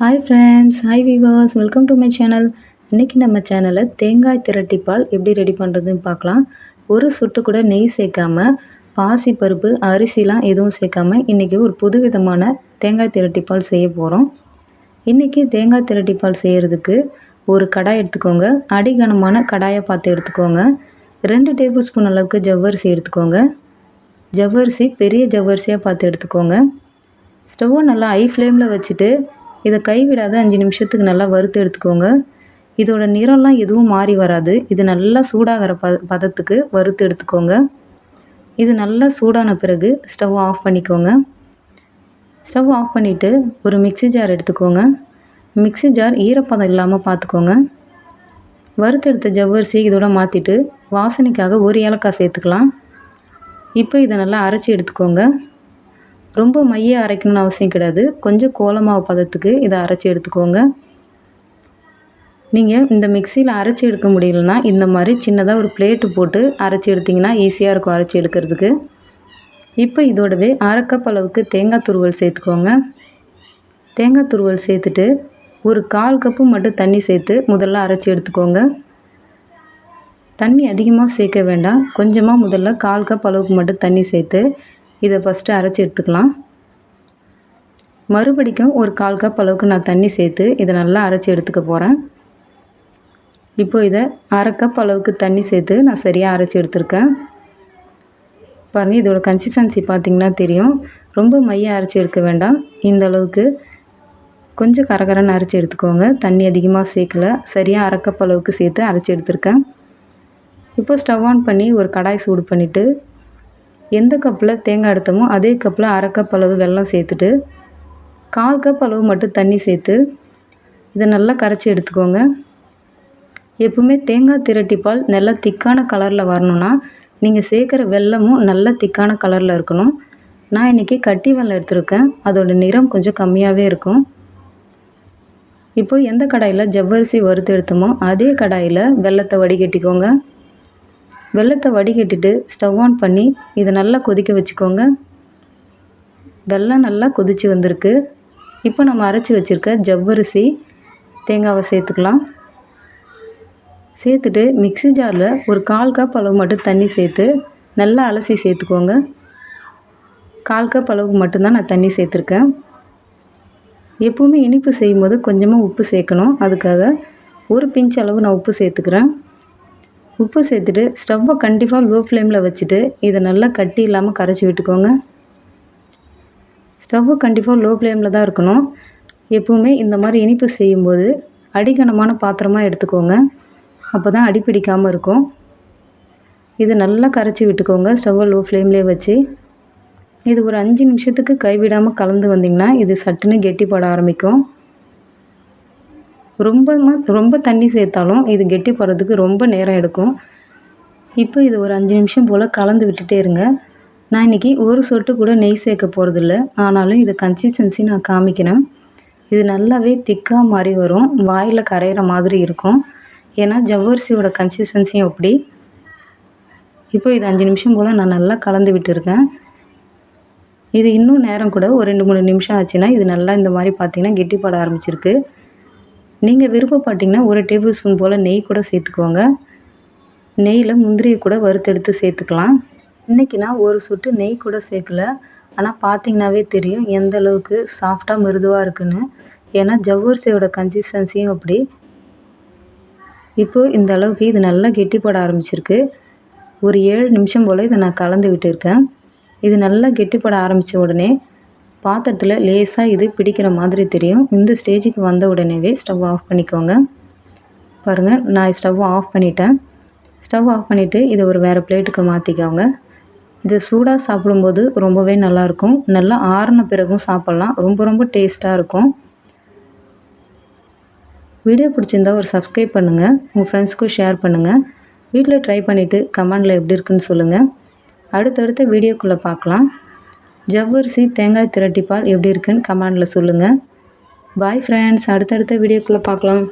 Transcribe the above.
Hi friends hi viewers welcome to my channel இன்றைக்கி நம்ம சேனலில் தேங்காய் திரட்டிப்பால் எப்படி ரெடி பண்ணுறதுன்னு பார்க்கலாம். ஒரு சொட்டு கூட நெய் சேர்க்காம பாசி பருப்பு அரிசிலாம் எதுவும் சேர்க்காமல் இன்றைக்கி ஒரு புது விதமான தேங்காய் திரட்டிப்பால் செய்ய போகிறோம் இன்றைக்கி தேங்காய் திரட்டிப்பால் செய்கிறதுக்கு ஒரு கடாய் எடுத்துக்கோங்க. அடிகனமான கடாயை பார்த்து எடுத்துக்கோங்க. ரெண்டு டேபிள் ஸ்பூன் அளவுக்கு ஜவ்வரிசி எடுத்துக்கோங்க. ஜவ்வரிசி பெரிய ஜவ்வரிசியாக பார்த்து எடுத்துக்கோங்க. ஸ்டவ்வை நல்லா ஹை ஃப்ளேமில் வச்சுட்டு இதை கைவிடாத அஞ்சு நிமிஷத்துக்கு நல்லா வறுத்து எடுத்துக்கோங்க. இதோட நிறம்லாம் எதுவும் மாறி வராது. இது நல்லா சூடாகிற ப பதத்துக்கு வறுத்து எடுத்துக்கோங்க. இது நல்லா சூடான பிறகு ஸ்டவ் ஆஃப் பண்ணிக்கோங்க. ஸ்டவ் ஆஃப் பண்ணிவிட்டு ஒரு மிக்சி ஜார் எடுத்துக்கோங்க. மிக்சி ஜார் ஈரப்பதம் இல்லாமல் பார்த்துக்கோங்க. வறுத்தெடுத்த ஜவ்வரிசி இதோட மாற்றிட்டு வாசனைக்காக ஒரு ஏலக்காய் சேர்த்துக்கலாம். இப்போ இதை நல்லா அரைச்சி எடுத்துக்கோங்க. ரொம்ப மைய அரைக்கணும்னு அவசியம் கிடையாது. கொஞ்சம் கோலமாவு பதத்துக்கு இதை அரைச்சி எடுத்துக்கோங்க. நீங்கள் இந்த மிக்சியில் அரைச்சி எடுக்க முடியலன்னா இந்த மாதிரி சின்னதாக ஒரு பிளேட்டு போட்டு அரைச்சி எடுத்திங்கன்னா ஈஸியாக இருக்கும் அரைச்சி எடுக்கிறதுக்கு. இப்போ இதோடவே அரை கப் அளவுக்கு தேங்காய் துருவல் சேர்த்துக்கோங்க. தேங்காய் துருவல் சேர்த்துட்டு ஒரு கால் கப்பு மட்டும் தண்ணி சேர்த்து முதல்ல அரைச்சி எடுத்துக்கோங்க. தண்ணி அதிகமாக சேர்க்க வேண்டாம். கொஞ்சமாக முதல்ல கால் கப் அளவுக்கு மட்டும் தண்ணி சேர்த்து இதை ஃபஸ்ட்டு அரைச்சி எடுத்துக்கலாம். மறுபடிக்கும் ஒரு கால் கப் அளவுக்கு நான் தண்ணி சேர்த்து இதை நல்லா அரைச்சி எடுத்துக்க போகிறேன் இப்போது இதை அரை கப் அளவுக்கு தண்ணி சேர்த்து நான் சரியாக அரைச்சி எடுத்துருக்கேன். பாருங்கள் இதோட கன்சிஸ்டன்சி பார்த்திங்கன்னா தெரியும். ரொம்ப மைய அரைச்சி எடுக்க வேண்டாம். இந்த அளவுக்கு கொஞ்சம் கரகரன்னு அரைச்சி எடுத்துக்கோங்க. தண்ணி அதிகமாக சேர்க்கல. சரியாக அரைக்கப் அளவுக்கு சேர்த்து அரைச்சி எடுத்துருக்கேன். இப்போ ஸ்டவ் ஆன் பண்ணி ஒரு கடாய் சூடு பண்ணிவிட்டு எந்த கப்பில் தேங்காய் எடுத்தோமோ அதே கப்பில் அரை கப் அளவு வெல்லம் சேர்த்துட்டு கால் கப் அளவு மட்டும் தண்ணி சேர்த்து இதை நல்லா கரைச்சி எடுத்துக்கோங்க. எப்பவுமே தேங்காய் திரட்டி பால் நல்லா திக்கான கலரில் வரணும்னா நீங்கள் சேர்க்குற வெல்லமும் நல்ல திக்கான கலரில் இருக்கணும். நான் இன்றைக்கி கட்டி வெல்லம் எடுத்திருக்கேன். அதோட நிறம் கொஞ்சம் கம்மியாகவே இருக்கும். இப்போது எந்த கடாயில் ஜவ்வரிசி வறுத்து எடுத்தோமோ அதே கடாயில் வெள்ளத்தை வடிகட்டிக்கோங்க. வெள்ளத்தை வடிகட்டிட்டு ஸ்டவ் ஆன் பண்ணி இதை நல்லா கொதிக்க வச்சுக்கோங்க. வெள்ளம் நல்லா கொதித்து வந்திருக்கு. இப்போ நம்ம அரைச்சி வச்சுருக்க ஜவ்வரிசி தேங்காவை சேர்த்துக்கலாம். சேர்த்துட்டு மிக்சி ஜாரில் ஒரு கால் கப் அளவு மட்டும் தண்ணி சேர்த்து நல்லா அலசி சேர்த்துக்கோங்க. கால் கப் அளவுக்கு மட்டும்தான் நான் தண்ணி சேர்த்துருக்கேன். எப்போவுமே இனிப்பு செய்யும்போது கொஞ்சமாக உப்பு சேர்க்கணும். அதுக்காக ஒரு பிஞ்ச் அளவு நான் உப்பு சேர்த்துக்கிறேன். உப்பு சேர்த்துட்டு ஸ்டவ்வை கண்டிப்பாக லோ ஃப்ளேமில் வச்சுட்டு இதை நல்லா கட்டி இல்லாமல் கரைச்சி விட்டுக்கோங்க. ஸ்டவ்வு கண்டிப்பாக லோ ஃப்ளேமில் தான் இருக்கணும். எப்போவுமே இந்த மாதிரி இனிப்பு செய்யும்போது அடிகனமான பாத்திரமாக எடுத்துக்கோங்க. அப்போ தான் அடிப்பிடிக்காமல் இருக்கும். இது நல்லா கரைச்சி விட்டுக்கோங்க. ஸ்டவ்வை லோ ஃப்ளேம்லேயே வச்சு. இது ஒரு அஞ்சு நிமிஷத்துக்கு கைவிடாமல் கலந்து வந்திங்கன்னா இது சட்டுன்னு கெட்டிப்பட ஆரம்பிக்கும். ரொம்ப ரொம்ப தண்ணி சேர்த்தாலும் இது கெட்டி போகிறதுக்கு ரொம்ப நேரம் எடுக்கும். இப்போ இது ஒரு அஞ்சு நிமிஷம் போல் கலந்து விட்டுட்டே இருங்க. நான் இன்றைக்கி ஒரு சொட்டு கூட நெய் சேர்க்க போகிறதில்ல ஆனாலும் இது கன்சிஸ்டன்சி நான் காமிக்கிறேன். இது நல்லாவே திக்காக மாறி வரும். வாயில் கரையிற மாதிரி இருக்கும். ஏன்னா ஜவ்வரிசியோட கன்சிஸ்டன்சியும் அப்படி. இப்போ இது அஞ்சு நிமிஷம் போல் நான் நல்லா கலந்து விட்டுருக்கேன். இது இன்னும் நேரம் கூட ஒரு ரெண்டு மூணு நிமிஷம் ஆச்சுன்னா இது நல்லா இந்த மாதிரி பார்த்திங்கன்னா கெட்டிப்பட ஆரம்பிச்சிருக்கு. நீங்கள் விருப்பப்பட்டிங்கன்னா ஒரு டேபிள் ஸ்பூன் போல் நெய் கூட சேர்த்துக்கோங்க. நெய்யில் முந்திரியை கூட வறுத்தெடுத்து சேர்த்துக்கலாம். இன்றைக்கி நான் ஒரு சொட்டு நெய் கூட சேர்க்கல. ஆனால் பார்த்தீங்கன்னாவே தெரியும் எந்த அளவுக்கு சாஃப்டாக மிருதுவாக இருக்குன்னு. ஏன்னா ஜவ்வரிசியோட கன்சிஸ்டன்சியும் அப்படி. இப்போது இந்த அளவுக்கு இது நல்லா கெட்டிப்பட ஆரம்பிச்சிருக்கு. ஒரு ஏழு நிமிஷம் போல் இதை நான் கலந்து விட்டுருக்கேன். இது நல்லா கெட்டிப்பட ஆரம்பித்த உடனே பாத்திரத்தில் லேசாக இது பிடிக்கிற மாதிரி தெரியும். இந்த ஸ்டேஜுக்கு வந்த உடனேவே ஸ்டவ் ஆஃப் பண்ணிக்கோங்க. பாருங்கள் நான் ஸ்டவ் ஆஃப் பண்ணிட்டேன். ஸ்டவ் ஆஃப் பண்ணிவிட்டு இதை ஒரு வேறு பிளேட்டுக்கு மாற்றிக்கோங்க இது சூடாக சாப்பிடும்போது ரொம்பவே நல்லாயிருக்கும் நல்லா ஆறின பிறகும் சாப்பிட்லாம். ரொம்ப ரொம்ப டேஸ்ட்டாக இருக்கும். வீடியோ பிடிச்சிருந்தா ஒரு சப்ஸ்கிரைப் பண்ணுங்கள் உங்கள் ஃப்ரெண்ட்ஸ்க்கும் ஷேர் பண்ணுங்கள் வீட்டில் ட்ரை பண்ணிவிட்டு கமெண்டில் எப்படி இருக்குன்னு சொல்லுங்கள் அடுத்தடுத்த வீடியோக்குள்ளே பார்க்கலாம். ஜவ்வரிசி தேங்காய் திரட்டிப்பால் எப்படி இருக்குன்னு கமெண்டில் சொல்லுங்கள் பாய் ஃப்ரெண்ட்ஸ் அடுத்தடுத்த வீடியோக்குள்ளே பார்க்கலாம்.